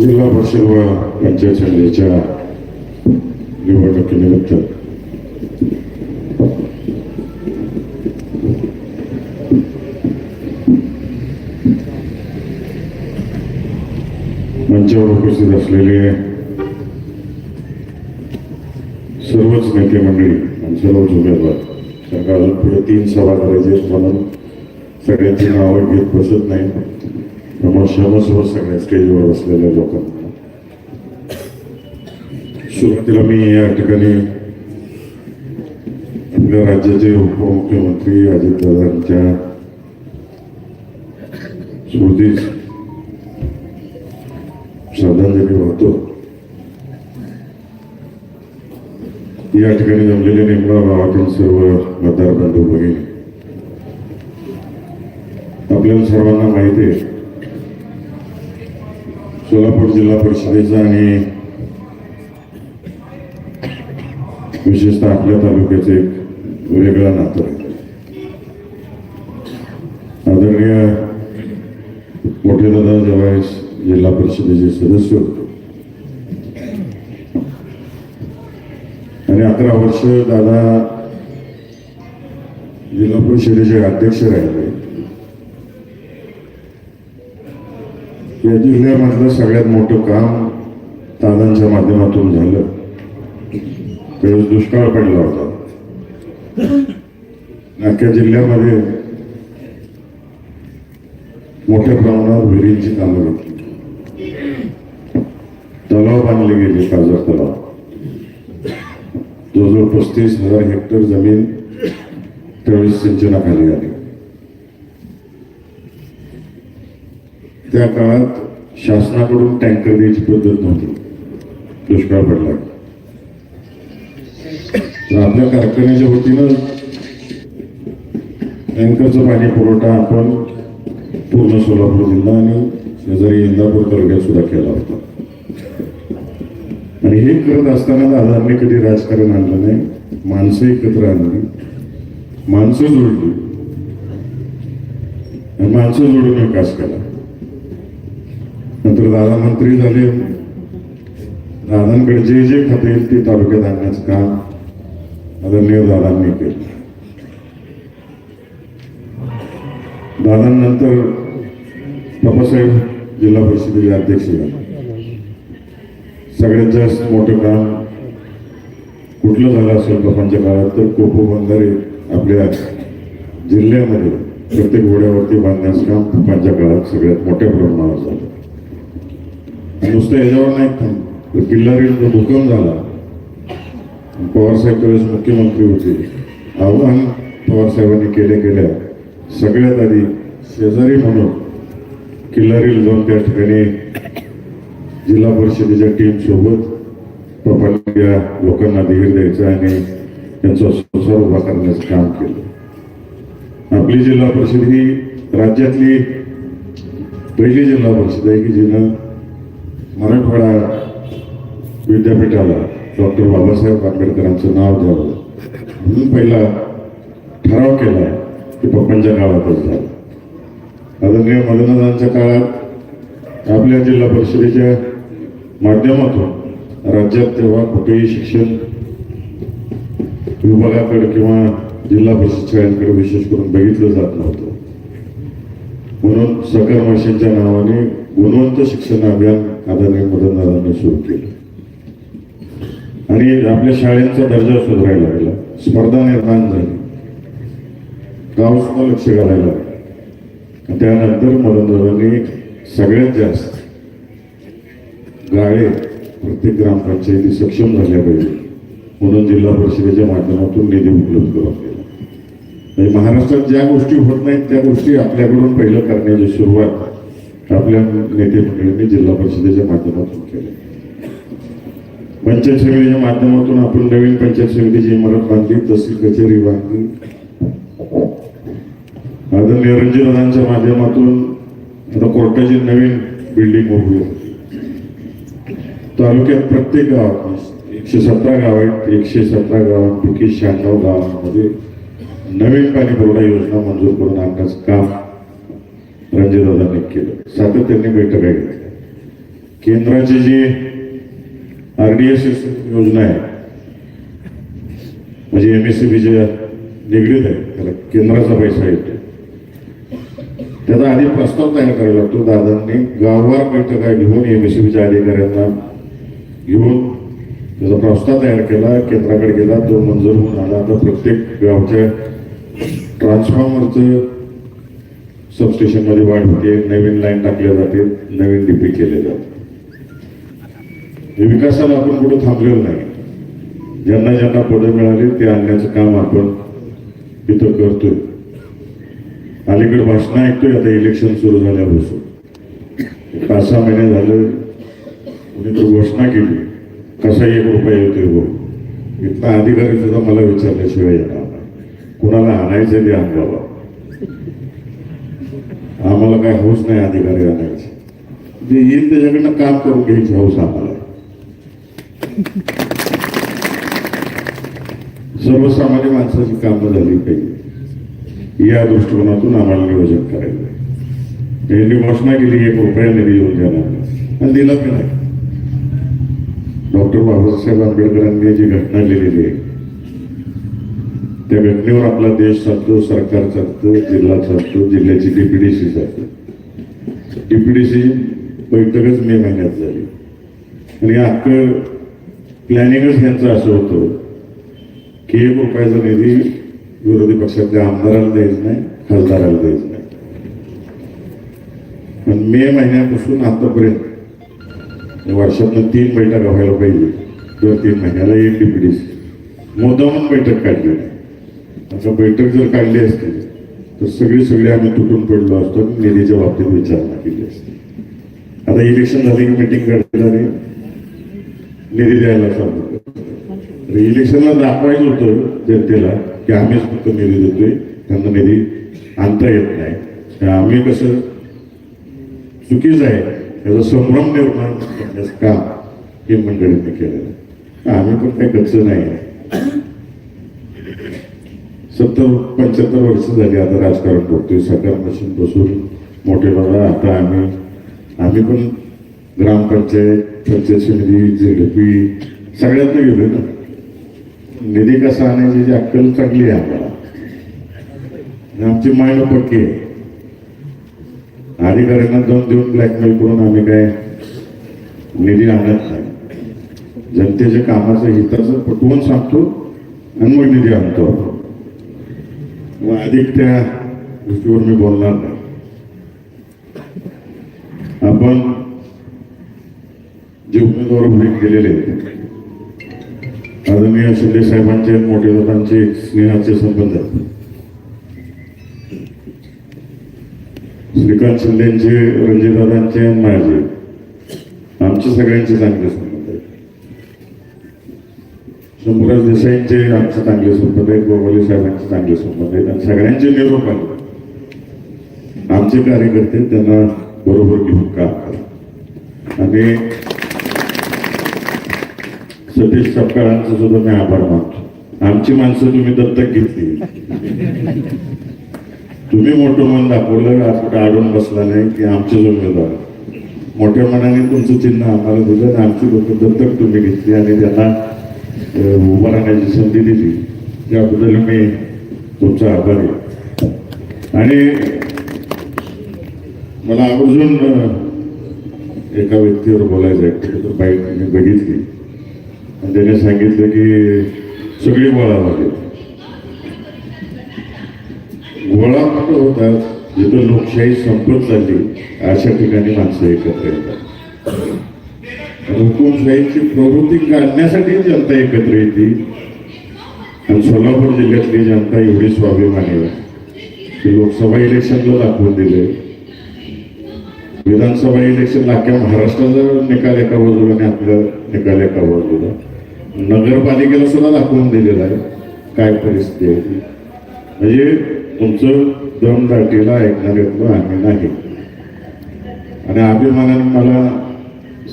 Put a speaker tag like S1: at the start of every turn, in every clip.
S1: जिल्हा परिषद व पंचायत समितीच्या निवडणुकीनिमित्त मंचावर उपस्थित असलेले सर्वच नेते मंडळी आणि सर्वच उमेदवार सरकार अजून पुढे तीन सभा करायचे म्हणून सगळ्यांची नावं घेत बसत नाही त्यामुळे क्षमस्व सगळ्या स्टेजवर बसलेल्या लोकांना सुरुवातीला मी या ठिकाणी आपल्या राज्याचे उपमुख्यमंत्री अजितदादांच्या स्मृतीस श्रद्धांजली वाहतो या ठिकाणी जमलेले नेमगाव गावातील सर्व मतदार बंधू भगिनी आपल्याला सर्वांना माहिती आहे सोलापूर जिल्हा परिषदेचा आणि विशेषतः आपल्या तालुक्याचे एक वेगळं नातं आहे आदरणीय मोठे दादा ज्यावेळेस जिल्हा परिषदेचे सदस्य होते आणि अकरा वर्ष दादा जिल्हा परिषदेचे अध्यक्ष राहिले या जिल्ह्यामधलं सगळ्यात मोठं काम दादांच्या माध्यमातून झालं. त्यावेळेस दुष्काळ पडला होता. अख्ख्या जिल्ह्यामध्ये मोठ्या प्रमाणावर विहिरींची कामं घेतली तलाव बांधले गेले काजर तलाव. जवळजवळ पस्तीस हजार हेक्टर जमीन त्यावेळेस सिंचनाखाली आली. त्या काळात शासनाकडून टँकर द्यायची पद्धत नव्हती. दुष्काळ पडला. तर आपल्या कारखान्याच्या वतीनं टँकरचं पाणी पुरवठा आपण पूर्ण सोलापूर जिल्हा आणि शेजारी इंदापूर तालुक्यात सुद्धा केला होता. आणि हे करत असताना दादांनी कधी राजकारण आणलं नाही माणसं एकत्र आणली माणसं जोडली. आणि माणसं जोडून विकास केला. तर दादा मंत्री झाले. दादांकडे जे जे खाते येईल ते तालुक्यात आणण्याचं काम आदरणीय दादांनी केलं. दादांनंतर बाबासाहेब जिल्हा परिषदेचे अध्यक्ष झाले. सगळ्यात जास्त मोठं काम कुठलं झालं असेल बाबांच्या काळात तर कोपो बंधारे आपल्या जिल्ह्यामध्ये प्रत्येक घोड्यावरती बांधण्याचं काम बाबांच्या काळात सगळ्यात मोठ्या प्रमाणावर झालं. नुसतं याच्यावर नाही. थांब किल्लारीला जो भूकंप झाला. पवारसाहेब त्यावेळेस मुख्यमंत्री होते. आव्हान पवारसाहेबांनी केले गेल्या सगळ्यात आधी शेजारी म्हणून किल्लारीला जाऊन त्या ठिकाणी जिल्हा परिषदेच्या टीम सोबत लोकांना धीर द्यायचा आणि त्यांचा संसार उभा करण्याचं काम केलं. आपली जिल्हा परिषद ही राज्यातली पहिली जिल्हा परिषद आहे की जिनं मराठवाडा विद्यापीठाला डॉक्टर बाबासाहेब आंबेडकरांचं नाव द्यावं म्हणून पहिला ठराव केला की पप्पांच्या काळातच झाला. आदरणीय मदनदांच्या काळात आपल्या जिल्हा परिषदेच्या माध्यमातून राज्यात तेव्हा कुठेही शिक्षण विभागाकडे किंवा जिल्हा परिषद शाळांकडे विशेष करून बघितलं जात नव्हतं. म्हणून सकल मशीनच्या नावाने गुणवंत शिक्षण अभियान आदरणीय मदनदादांनी सुरू केलं. आणि आपल्या शाळेचा दर्जा सुधारायला लागला. स्पर्धा निर्माण झाली. गावसुद्धा लक्ष घालायला लागलं. त्यानंतर मदनदादांनी सगळ्यात जास्त गाळे प्रत्येक ग्रामपंचायती सक्षम झाल्या पाहिजे. म्हणून जिल्हा परिषदेच्या माध्यमातून निधी उपलब्ध करून दिला. म्हणजे महाराष्ट्रात ज्या गोष्टी होत नाहीत त्या गोष्टी आपल्याकडून पहिलं करण्याची सुरुवात आपल्या नेते मंडळींनी जिल्हा परिषदेच्या माध्यमातून केले. पंचायत समितीच्या माध्यमातून आपण नवीन पंचायत समितीची इमारत बांधली तहसील कचेरी बांधली. आदरणीय रणजितदादांच्या माध्यमातून आता कोर्टाची नवीन बिल्डिंग उभी तालुक्यात प्रत्येक गावात एकशे सतरा गाव आहेत. एकशे सतरा गावांपैकी शहाण्णव गावांमध्ये नवीन पाणी पुरवठा योजना मंजूर करून आणण्याचं काम रणजितदादांनी केलं. सातत्याने बैठका घेतल्या केंद्राची जी आरडीएस योजना आहे म्हणजे एम एस सी बीच्या निगडीत आहे त्याला केंद्राचा पैसा येतो त्याचा आधी प्रस्ताव तयार करावा लागतो दादांनी. गाववार बैठका घेऊन एम एस सी बीच्या अधिकाऱ्यांना घेऊन त्याचा प्रस्ताव तयार केला केंद्राकडे गेला तो मंजूर होऊन आला. आता प्रत्येक गावच्या ट्रान्सफॉर्मरचं सबस्टेशनमध्ये वाढ होते नवीन लाईन टाकल्या जाते नवीन डीपी केले जाते. हे विकासाला आपण कुठं थांबलेलं नाही. ज्यांना ज्यांना पदं मिळाली ते आणण्याचं काम आपण इथं करतोय. अलीकडे भाषणं ऐकतोय आता इलेक्शन सुरू झाल्यापासून. पाच सहा महिने झालं कुणी तर घोषणा केली कसा एक रुपया येतोय हो इथला अधिकारी सुद्धा मला विचारल्याशिवाय येणार नाही. कुणाला आणायचं ते आण बाबा. आम्हाला काय हौस नाही अधिकारी आणायचे. जे येईल त्याच्याकडनं काम करून घ्यायची हौस आम्हाला. सर्वसामान्य माणसाची कामं झाली पाहिजे या दृष्टिकोनातून आम्हाला नियोजन करायचं आहे. घोषणा केली एक रुपया निधी येऊन देणार आणि दिला की नाही. डॉक्टर बाबासाहेब आंबेडकरांनी जी घटना लिहिलेली आहे त्या घटनेवर आपला देश चालतो सरकार चालतो जिल्हा चालतो जिल्ह्याची डीपीडीसी चालतो. डीपीडीसी बैठकच मे महिन्यात झाली. आणि अख्खं प्लॅनिंगच यांचं असं होतं की एक रुपयाचा निधी विरोधी पक्षातल्या आमदाराला द्यायचं नाही खासदाराला द्यायचं नाही. पण मे महिन्यापासून आतापर्यंत वर्षातनं तीन बैठका व्हायला पाहिजे दर तीन महिन्याला एक डीपीडीसी मुद्दामून बैठक काढली. आता बैठक जर काढली असती तर सगळी सगळी आम्ही तुटून पडलो असतो निधीच्या बाबतीत विचारणा केली असते. आता इलेक्शन झाले की मिटिंग काढली आणि निधी द्यायला सांगतो तर इलेक्शनला दाखवायचं होतं जनतेला की आम्हीच फक्त निधी देतोय त्यांना निधी आणता येत नाही. तर आम्ही कसं चुकीचं आहे त्याचा संभ्रम निर्माण करण्याचं काम हे मंडळींनी केलेलं आम्ही पण काही कच्च नाही आहे. सत्तर पंच्याहत्तर वर्ष झाली आता राजकारण करतोय सकाळपासून बसून मोठे बघा आता आम्ही आम्ही पण ग्रामपंचायत पंचायत समिती झेडपी सगळ्यांना गेलो ना. निधी कसा आणायची जी अक्कल चांगली आहे आम्हाला. आमची माइंड पक्की आहे. अधिकाऱ्यांना दोन देऊन ब्लॅकमेल करून आम्ही काय निधी आणत नाही. जनतेच्या कामाचं हिताचं पटवून सांगतो आणि मग निधी आणतो मग अधिक त्या गोष्टीवर मी बोलणार नाही आपण जे उमेदवार उभे केलेले आदरणीय शिंदे साहेबांचे मोठे लोकांचे स्नेहाचे संबंध श्रीकांत शिंदेचे रणजितदादांचे आणि माझे आमचे सगळ्यांचे चांगले संबंध शंभूराज देसाईंचे आमचे चांगले संबंध आहेत गोगावले साहेबांचे चांगले संबंध आहेत आणि सगळ्यांचे निरोप आले आमचे कार्यकर्ते त्यांना बरोबर घेऊन काम करा आणि सतीश सपकाळांचं सुद्धा मी आभार मानतो. आमची माणसं तुम्ही दत्तक घेतली. तुम्ही मोठं मन दाखवलं आज कुठं अडून बसला नाही की आमचे उमेदवार मोठ्या मनाने तुमचं चिन्ह आम्हाला दिलं आणि आमची लोक दत्तक तुम्ही घेतली आणि त्यांना उभं राहण्याची संधी दिली. त्याबद्दल मी तुमचा आभारी आणि मला आवर्जून एका व्यक्तीवर बोलायचं आहे. बाईक मी बघितली. आणि त्याने सांगितलं की सगळी गोळा लागेल गोळा कुठं होतात. जिथं लोकशाही संपत चालली अशा ठिकाणी माणसं एकत्र येतात. हुकुमशाहीची प्रवृत्ती काढण्यासाठी जनता एकत्र येते. आणि सोलापूर जिल्ह्यातली जनता एवढी स्वाभिमानी आहे. की लोकसभा इलेक्शनला दाखवून दिले. विधानसभा इलेक्शन अख्ख्या महाराष्ट्राचा निकाल एका बाजूला आणि आपला निकाल एका बाजूला. नगरपालिकेला सुद्धा दाखवून दिलेला आहे. काय परिस्थिती आहे ती. म्हणजे तुमचं दम दाटीला ऐकणाऱ्यातलं आम्ही नाही. आणि अभिमानाने मला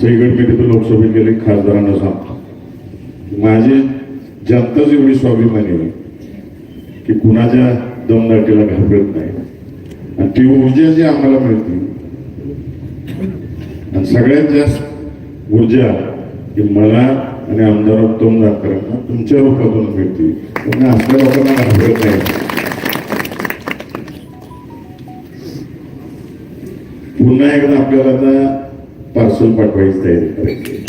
S1: सईगड मी तिथं लोकसभेत गेले खासदारांना सांगतो माझी जनताच एवढी स्वाभिमानी आहे की कुणाच्या दमदाटीला घाबरत नाही. आणि ती ऊर्जा जी आम्हाला मिळते आणि सगळ्यात जास्त ऊर्जा ही मला आणि आमदार उत्तम जाकरांना तुमच्या रूपातून मिळते. तुम्ही असल्या लोकांना घाबरत नाही. पुन्हा एकदा आपल्याला आता पार्सल पाठवायची तयारी करायची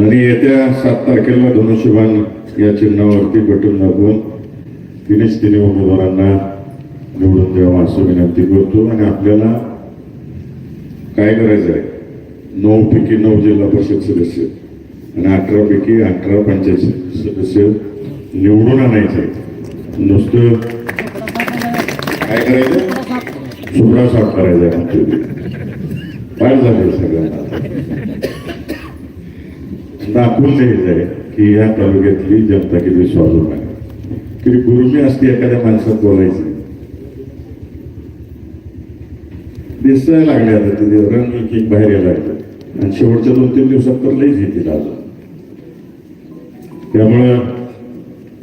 S1: आणि येत्या सात तारखेला धनुष्यबाण या चिन्हावरती बटन दाखवून तिनेच तिने उमेदवारांना निवडून द्यावा असं विनंती करतो. आणि आपल्याला काय करायचं आहे? नऊ पैकी नऊ जिल्हा परिषद सदस्य आणि अठरा पैकी अठरा पंचायत सदस्य निवडून आणायचे. नुसतं काय करायचं? शुभ्रा साफ करायचा काय झालं सगळ्यांना दाखवून द्यायचं आहे की या तालुक्यातली जनता किती स्वाभिमान आहे की गुरुमी असते एखाद्या माणसात बोलायची दिसायला लागले आता तिथे रंग की बाहेर यायला लागले आणि शेवटच्या दोन तीन दिवसात तर लईच येतील अजून त्यामुळं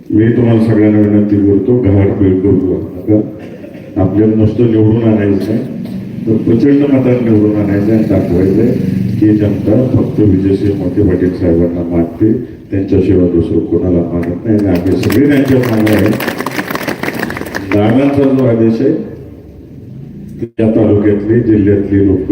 S1: मी तुम्हाला सगळ्यांना विनंती करतो घाट बिल करू नका आपल्याला नुसतं निवडून आणायचं नाही तर प्रचंड मतात निवडून आणायचं आणि दाखवायचंय की जनता फक्त विजयसिंह मोठे पाटील साहेबांना मानते त्यांच्याशिवाय दुसरं कोणाला मानत नाही. आणि आम्ही सगळे त्यांच्या मागे आहे. नागांचा जो आदेश आहे त्या तालुक्यातली जिल्ह्यातली लोक